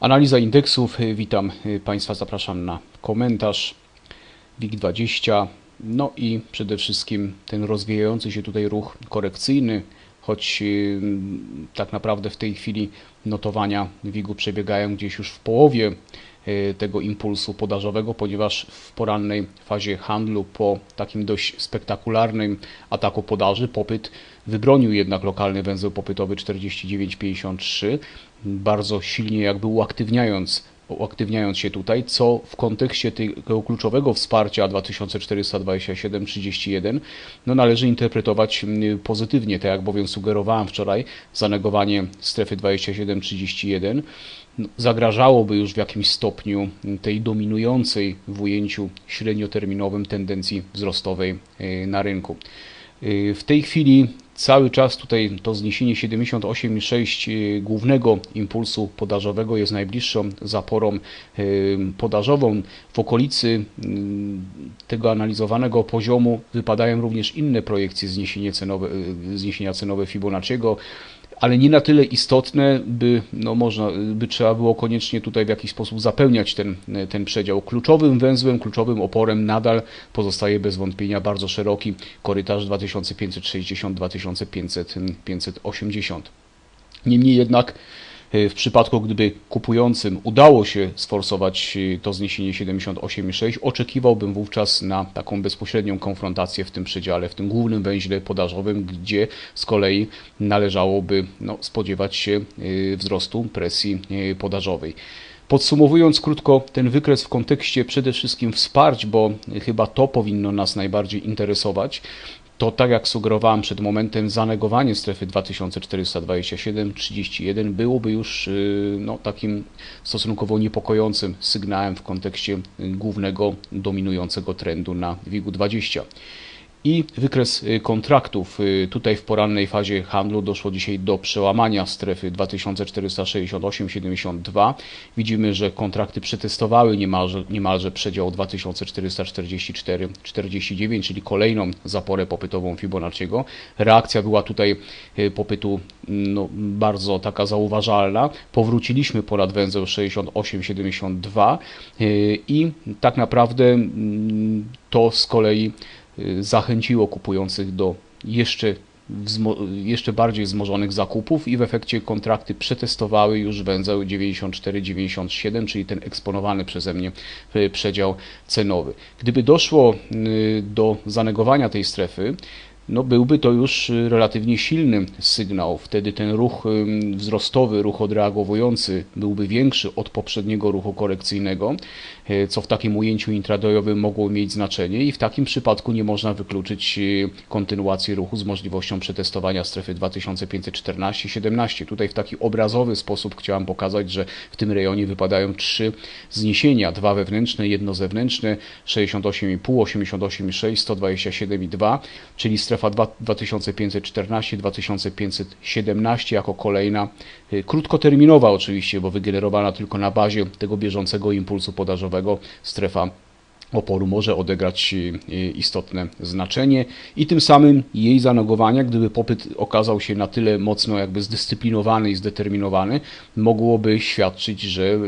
Analiza indeksów. Witam Państwa, zapraszam na komentarz WIG20. No i przede wszystkim ten rozwijający się tutaj ruch korekcyjny, choć y, tak naprawdę w tej chwili notowania WIG-u przebiegają gdzieś już w połowie y, tego impulsu podażowego, ponieważ w porannej fazie handlu po takim dość spektakularnym ataku podaży popyt wybronił jednak lokalny węzeł popytowy 49,53, bardzo silnie jakby uaktywniając uaktywniając się tutaj, co w kontekście tego kluczowego wsparcia 2427-31 no należy interpretować pozytywnie, tak jak bowiem sugerowałem wczoraj, zanegowanie strefy 27-31 no, zagrażałoby już w jakimś stopniu tej dominującej w ujęciu średnioterminowym tendencji wzrostowej y, na rynku. Y, w tej chwili cały czas tutaj to zniesienie 78,6 y, głównego impulsu podażowego jest najbliższą zaporą y, podażową. W okolicy tego analizowanego poziomu wypadają również inne projekcje zniesienia cenowe, zniesienia cenowe Fibonacciego ale nie na tyle istotne, by, no można, by trzeba było koniecznie tutaj w jakiś sposób zapełniać ten, ten przedział. Kluczowym węzłem, kluczowym oporem nadal pozostaje bez wątpienia bardzo szeroki korytarz 2560-2580. Niemniej jednak w przypadku, gdyby kupującym udało się sforsować e, to zniesienie 78,6, oczekiwałbym wówczas na taką bezpośrednią konfrontację w tym przedziale, w tym głównym węźle podażowym, gdzie z kolei należałoby no, spodziewać się e, wzrostu presji podażowej. Podsumowując krótko ten wykres w kontekście przede wszystkim wsparć, bo chyba to powinno nas najbardziej interesować, to tak jak sugerowałem przed momentem, zanegowanie strefy 2427-31 byłoby już y, no, takim stosunkowo niepokojącym sygnałem w kontekście głównego dominującego trendu na WIG-u 20 i wykres y, kontraktów. Y, tutaj w porannej fazie handlu doszło dzisiaj do przełamania strefy 2468,72. Widzimy, że kontrakty przetestowały niemalże, niemalże przedział 2444,49, czyli kolejną zaporę popytową Fibonacciego. Reakcja była tutaj y, popytu no, bardzo taka zauważalna. Powróciliśmy ponad węzeł 68,72 i tak naprawdę mm, to z kolei zachęciło kupujących do jeszcze, jeszcze bardziej wzmożonych zakupów i w efekcie kontrakty przetestowały już węzeł 94-97, czyli ten eksponowany przeze mnie y, przedział cenowy. Gdyby doszło y, do zanegowania tej strefy, no byłby to już y, relatywnie silny sygnał. Wtedy ten ruch wzrostowy, ruch odreagowujący byłby większy od poprzedniego ruchu korekcyjnego, e, co w takim ujęciu intradayowym mogło mieć znaczenie i w takim przypadku nie można wykluczyć y, kontynuacji ruchu z możliwością przetestowania strefy 2514-17. Tutaj w taki obrazowy sposób chciałem pokazać, że w tym rejonie wypadają trzy zniesienia, dwa wewnętrzne, jedno zewnętrzne, 68,5, 88,6, 127,2, czyli strefa strefa 2514-2517 jako kolejna, y, krótkoterminowa oczywiście, bo wygenerowana tylko na bazie tego bieżącego impulsu podażowego strefa oporu może odegrać e, istotne znaczenie i tym samym jej zanogowania, gdyby popyt okazał się na tyle mocno jakby zdyscyplinowany i zdeterminowany, mogłoby świadczyć, że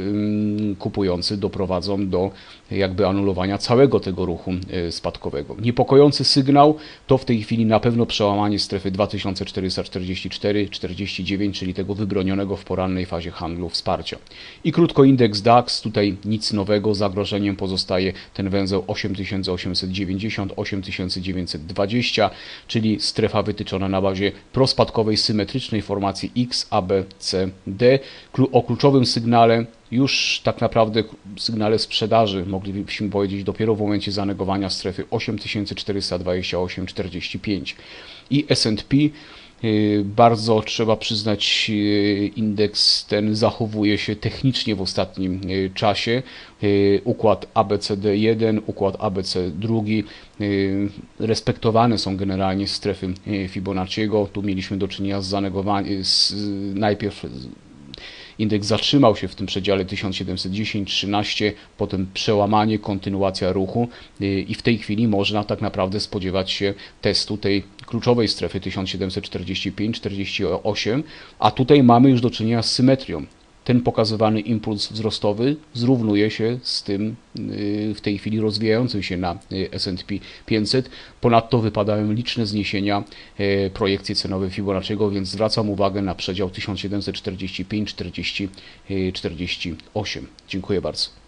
kupujący doprowadzą do jakby anulowania całego tego ruchu e, spadkowego. Niepokojący sygnał to w tej chwili na pewno przełamanie strefy 2444-49, czyli tego wybronionego w porannej fazie handlu wsparcia. I krótko indeks DAX, tutaj nic nowego, zagrożeniem pozostaje ten węzeł 8890-8920, czyli strefa wytyczona na bazie prospadkowej symetrycznej formacji X, A, B, C, D. O kluczowym sygnale już tak naprawdę sygnale sprzedaży moglibyśmy powiedzieć dopiero w momencie zanegowania strefy 8428,45 i S&P bardzo trzeba przyznać, y, indeks ten zachowuje się technicznie w ostatnim y, czasie. Układ ABCD1, układ ABC2 respektowane są generalnie strefy Fibonacciego. Tu mieliśmy do czynienia z zanegowaniem, najpierw Indeks zatrzymał się w tym przedziale 1710-13, potem przełamanie, kontynuacja ruchu y, i w tej chwili można tak naprawdę spodziewać się testu tej kluczowej strefy 1745-48, a tutaj mamy już do czynienia z symetrią ten pokazywany impuls wzrostowy zrównuje się z tym y, w tej chwili rozwijającym się na y, S&P 500. Ponadto wypadają liczne zniesienia y, projekcji cenowej Fibonacciego, więc zwracam uwagę na przedział 1745-48. Dziękuję bardzo.